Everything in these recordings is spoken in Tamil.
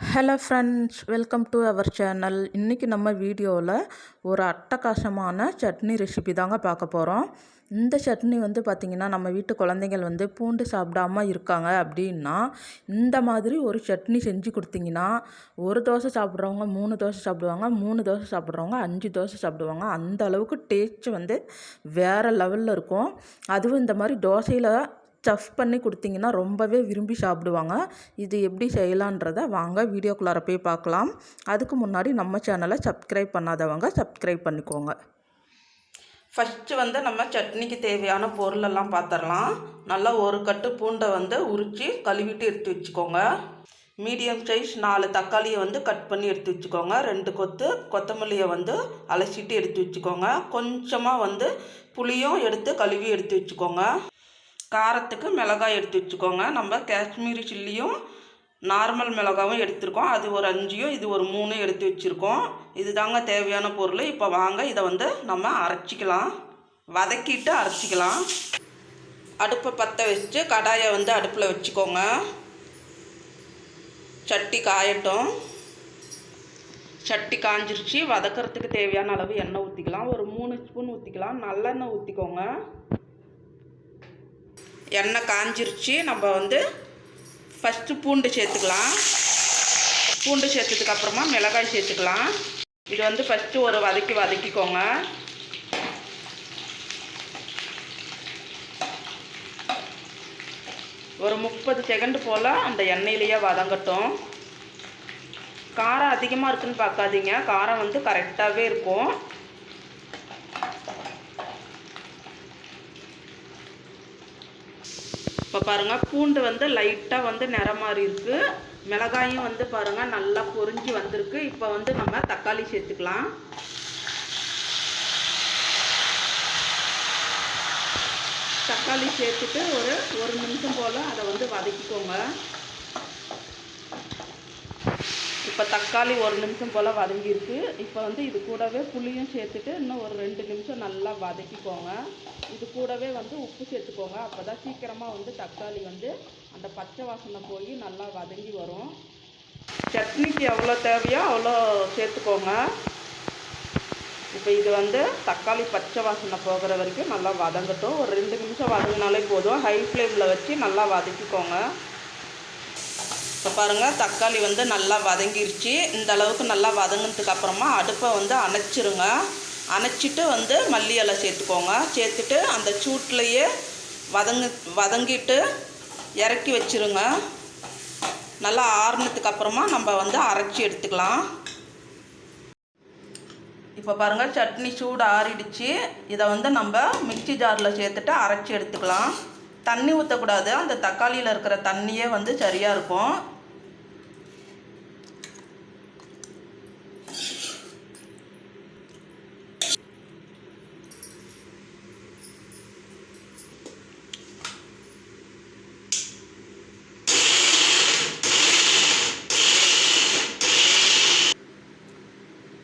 Hello friends welcome to our channel இன்றைக்கி நம்ம வீடியோவில் ஒரு அட்டகாசமான சட்னி ரெசிபி தாங்க பார்க்க போகிறோம் இந்த சட்னி வந்து பார்த்திங்கன்னா நம்ம வீட்டு குழந்தைகள் வந்து பூண்டு சாப்பிடாம இருக்காங்க அப்படின்னா இந்த மாதிரி ஒரு சட்னி செஞ்சு கொடுத்தீங்கன்னா ஒரு தோசை சாப்பிட்றவங்க மூணு தோசை சாப்பிடுவாங்க மூணு தோசை சாப்பிட்றவங்க அஞ்சு தோசை சாப்பிடுவாங்க. அந்த அளவுக்கு டேஸ்ட் வந்து வேறு லெவலில் இருக்கும். அதுவும் இந்த மாதிரி தோசையில் ஸ்டஃப் பண்ணி கொடுத்தீங்கன்னா ரொம்பவே விரும்பி சாப்பிடுவாங்க. இது எப்படி செய்யலான்றதை வாங்க வீடியோக்குள்ளார போய் பார்க்கலாம். அதுக்கு முன்னாடி நம்ம சேனலை சப்ஸ்கிரைப் பண்ணாதவங்க சப்ஸ்கிரைப் பண்ணிக்கோங்க. ஃபஸ்ட்டு வந்து நம்ம சட்னிக்கு தேவையான பொருளெல்லாம் பார்த்துடலாம் நல்லா ஒரு கட்டு பூண்டை வந்து உரித்து கழுவிட்டு எடுத்து வச்சுக்கோங்க. மீடியம் சைஸ் நாலு தக்காளியை வந்து கட் பண்ணி எடுத்து வச்சுக்கோங்க. ரெண்டு கொத்து கொத்தமல்லியை வந்து அலசிட்டு எடுத்து வச்சுக்கோங்க. கொஞ்சமாக வந்து புளியும் எடுத்து கழுவி எடுத்து வச்சுக்கோங்க. காரத்துக்கு மிளகாய் எடுத்து வச்சுக்கோங்க. நம்ம காஷ்மீரி சில்லியும் நார்மல் மிளகாவும் எடுத்திருக்கோம். அது ஒரு அஞ்சையும் இது ஒரு மூணு எடுத்து வச்சுருக்கோம். இது தாங்க தேவையான பொருள். இப்போ வாங்க இதை வந்து நம்ம அரைச்சிக்கலாம். வதக்கிட்டு அரைச்சிக்கலாம். அடுப்பை பற்ற வச்சு கடாயை வந்து அடுப்பில் வச்சுக்கோங்க. சட்டி காயட்டும். சட்டி காஞ்சிருச்சு. வதக்கிறதுக்கு தேவையான அளவு எண்ணெய் ஊற்றிக்கலாம் ஒரு மூணு ஸ்பூன் ஊற்றிக்கலாம் நல்லெண்ணெய் ஊற்றிக்கோங்க எண்ணெய் காஞ்சிருச்சு. நம்ம வந்து ஃபஸ்ட்டு பூண்டு சேர்த்துக்கலாம். பூண்டு சேர்த்ததுக்கப்புறமா மிளகாய் சேர்த்துக்கலாம். இது வந்து ஃபஸ்ட்டு ஒரு வதக்கி வதக்கிக்கோங்க. ஒரு முப்பது செகண்டு போல் அந்த எண்ணெயிலேயே வதங்கட்டும். காரம் அதிகமாக இருக்குதுன்னு பார்க்காதீங்க. காரம் வந்து கரெக்டாகவே இருக்கும். இப்போ பாருங்கள் பூண்டு வந்து லைட்டாக வந்து நிறம் மாறி இருக்குது மிளகாயும் வந்து பாருங்கள் நல்லா பொறிஞ்சி வந்திருக்கு. இப்போ வந்து நம்ம தக்காளி சேர்த்துக்கலாம். தக்காளி சேர்த்துட்டு ஒரு ஒரு நிமிஷம் போல் அதை வந்து வதக்கிக்கோங்க. இப்போ தக்காளி ஒரு நிமிஷம் போல் வதங்கியிருக்கு. இப்போ வந்து இது கூடவே புளியும் சேர்த்துட்டு இன்னும் ஒரு ரெண்டு நிமிஷம் நல்லா வதக்கிக்கோங்க. இது கூடவே வந்து உப்பு சேர்த்துக்கோங்க. அப்போ தான் சீக்கிரமாக வந்து தக்காளி வந்து அந்த பச்சை வாசனை போய் நல்லா வதங்கி வரும். சட்னிக்கு எவ்வளோ தேவையோ அவ்வளோ சேர்த்துக்கோங்க. இப்போ இது வந்து தக்காளி பச்சை வாசனை போகிற வரைக்கும் நல்லா வதங்கட்டும். ஒரு ரெண்டு நிமிஷம் வதங்கினாலே போதும். ஹை ஃப்ளேமில் வச்சு நல்லா வதக்கிக்கோங்க. இப்போ பாருங்கள் தக்காளி வந்து நல்லா வதங்கிருச்சு. இந்த அளவுக்கு நல்லா வதங்கினதுக்கு அப்புறமா அடுப்பை வந்து அணைச்சிருங்க. அணைச்சிட்டு வந்து மல்லி இலை சேர்த்துக்கோங்க. சேர்த்துட்டு அந்த சூட்லேயே வதங்கு வதங்கிட்டு இறக்கி வச்சுருங்க. நல்லா ஆறுனதுக்கு அப்புறமா நம்ம வந்து அரைச்சி எடுத்துக்கலாம். இப்போ பாருங்கள் சட்னி சூடு ஆறிடுச்சு. இதை வந்து நம்ம மிக்சி ஜாரில் சேர்த்துட்டு அரைச்சி எடுத்துக்கலாம். தண்ணி ஊற்றக்கூடாது அந்த தக்காளியில் இருக்கிற தண்ணியே வந்து சரியாக இருக்கும்.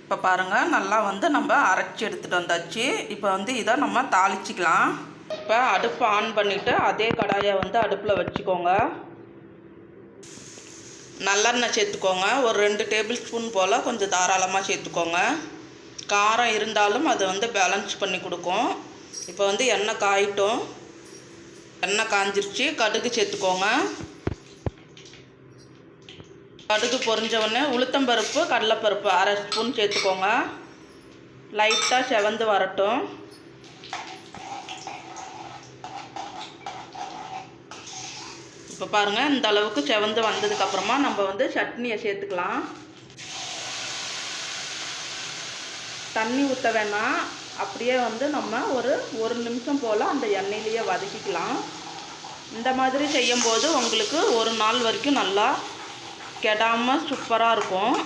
இப்போ பாருங்கள் நல்லா வந்து நம்ம அரைச்சி எடுத்துகிட்டு வந்தாச்சு. இப்போ வந்து இதை நம்ம தாளிச்சிக்கலாம். இப்போ அடுப்பை ஆன் பண்ணிவிட்டு அதே கடாயை வந்து அடுப்பில் வச்சுக்கோங்க. நல்லெண்ணெய் சேர்த்துக்கோங்க. ஒரு ரெண்டு டேபிள் ஸ்பூன் போல் கொஞ்சம் தாராளமாக சேர்த்துக்கோங்க. காரம் இருந்தாலும் அது வந்து பேலன்ஸ் பண்ணி கொடுக்கும். இப்போ வந்து எண்ணெய் காயிட்டும். எண்ணெய் காஞ்சிருச்சு. கடுகு சேர்த்துக்கோங்க. கடுகு பொரிஞ்சவுடனே உளுத்தம்பருப்பு கடலைப்பருப்பு அரை ஸ்பூன் சேர்த்துக்கோங்க. லைட்டாக செவந்து வரட்டும். இப்போ பாருங்கள் இந்த அளவுக்கு செவந்து வந்ததுக்கப்புறமா நம்ம வந்து சட்னியை சேர்த்துக்கலாம். தண்ணி ஊற்ற வேணாம் அப்படியே வந்து நம்ம ஒரு ஒரு நிமிஷம் போல் அந்த எண்ணெயிலேயே வதக்கிக்கலாம். இந்த மாதிரி செய்யும்போது உங்களுக்கு ஒரு நாள் வரைக்கும் நல்லா கெடாமல் சூப்பராக இருக்கும்.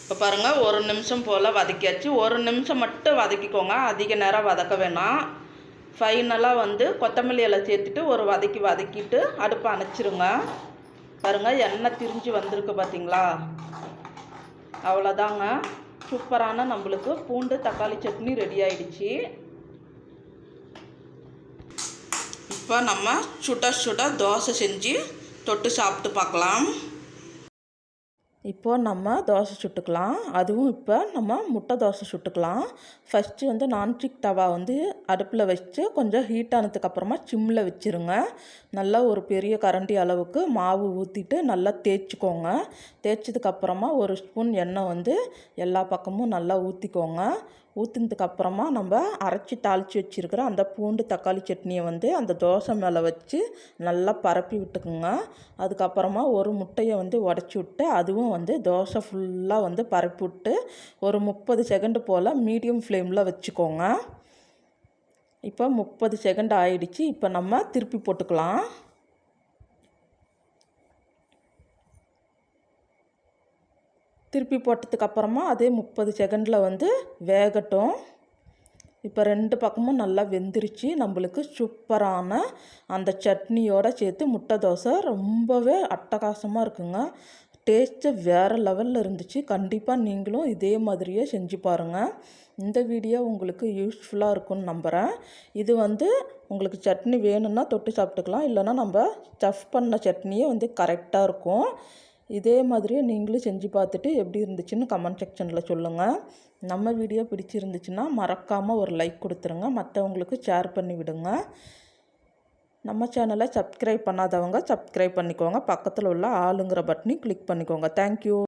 இப்போ பாருங்கள் ஒரு நிமிஷம் போல் வதக்கியாச்சு. ஒரு நிமிஷம் மட்டும் வதக்கிக்கோங்க அதிக நேரம் வதக்க வேணாம். ஃபைனலாக வந்து கொத்தமல்லி இலை சேர்த்துட்டு ஒரு வதக்கி வதக்கிட்டு அடுப்பை அணைச்சிருங்க. பாருங்கள் எண்ணெய் திரிஞ்சு வந்திருக்கு பார்த்தீங்களா அவ்வளோதாங்க சூப்பரான நம்மளுக்கு பூண்டு தக்காளி சட்னி ரெடி ஆயிடுச்சு. இப்போ நம்ம சுட சுட தோசை செஞ்சு தொட்டு சாப்பிட்டு பார்க்கலாம். இப்போது நம்ம தோசை சுட்டுக்கலாம். அதுவும் இப்போ நம்ம முட்டை தோசை சுட்டுக்கலாம். ஃபஸ்ட்டு வந்து நான்ஸ்டிக் தவா வந்து அடுப்பில் வச்சு கொஞ்சம் ஹீட் ஆனதுக்கப்புறமா சிம்மில் வச்சுருங்க. நல்லா ஒரு பெரிய கரண்டி அளவுக்கு மாவு ஊற்றிட்டு நல்லா தேய்ச்சிக்கோங்க. தேய்ச்சதுக்கப்புறமா ஒரு ஸ்பூன் எண்ணெய் வந்து எல்லா பக்கமும் நல்லா ஊற்றிக்கோங்க ஊற்றினதுக்கப்புறமா நம்ம அரைச்சி தாளித்து வச்சுருக்கிற அந்த பூண்டு தக்காளி சட்னியை வந்து அந்த தோசை மேலே வச்சு நல்லா பரப்பி விட்டுக்குங்க. அதுக்கப்புறமா ஒரு முட்டையை வந்து உடச்சி விட்டு அதுவும் வந்து தோசை ஃபுல்லாக வந்து பரப்பி விட்டு ஒரு முப்பது செகண்டு போல் மீடியம் ஃப்ளேமில் வச்சுக்கோங்க. இப்போ முப்பது செகண்ட் ஆயிடுச்சு. இப்போ நம்ம திருப்பி போட்டுக்கலாம். திருப்பி போட்டதுக்கப்புறமா அதே முப்பது செகண்டில் வந்து வேகட்டும். இப்போ ரெண்டு பக்கமும் நல்லா வெந்துருச்சு. நம்மளுக்கு சூப்பரான அந்த சட்னியோடு சேர்த்து முட்டை தோசை ரொம்பவே அட்டகாசமாக இருக்குங்க. டேஸ்ட்டு வேறு லெவலில் இருந்துச்சு. கண்டிப்பாக நீங்களும் இதே மாதிரியே செஞ்சு பாருங்கள் இந்த வீடியோ உங்களுக்கு யூஸ்ஃபுல்லாக இருக்கும்னு நம்புகிறேன் இது வந்து உங்களுக்கு சட்னி வேணும்னா தொட்டு சாப்பிட்டுக்கலாம். இல்லைனா நம்ம ஸ்டஃப் பண்ண சட்னியே வந்து கரெக்டாக இருக்கும். இதே மாதிரியே நீங்களும் செஞ்சு பார்த்துட்டு எப்படி இருந்துச்சுன்னு கமெண்ட் செக்ஷனில் சொல்லுங்கள் நம்ம வீடியோ பிடிச்சிருந்துச்சுன்னா மறக்காமல் ஒரு லைக் கொடுத்துருங்க. மற்றவங்களுக்கு ஷேர் பண்ணி விடுங்க. நம்ம சேனலை சப்ஸ்கிரைப் பண்ணாதவங்க சப்ஸ்கிரைப் பண்ணிக்கோங்க. பக்கத்தில் உள்ள ஆளுங்கிற பட்டனையும் கிளிக் பண்ணிக்கோங்க. தேங்க்யூ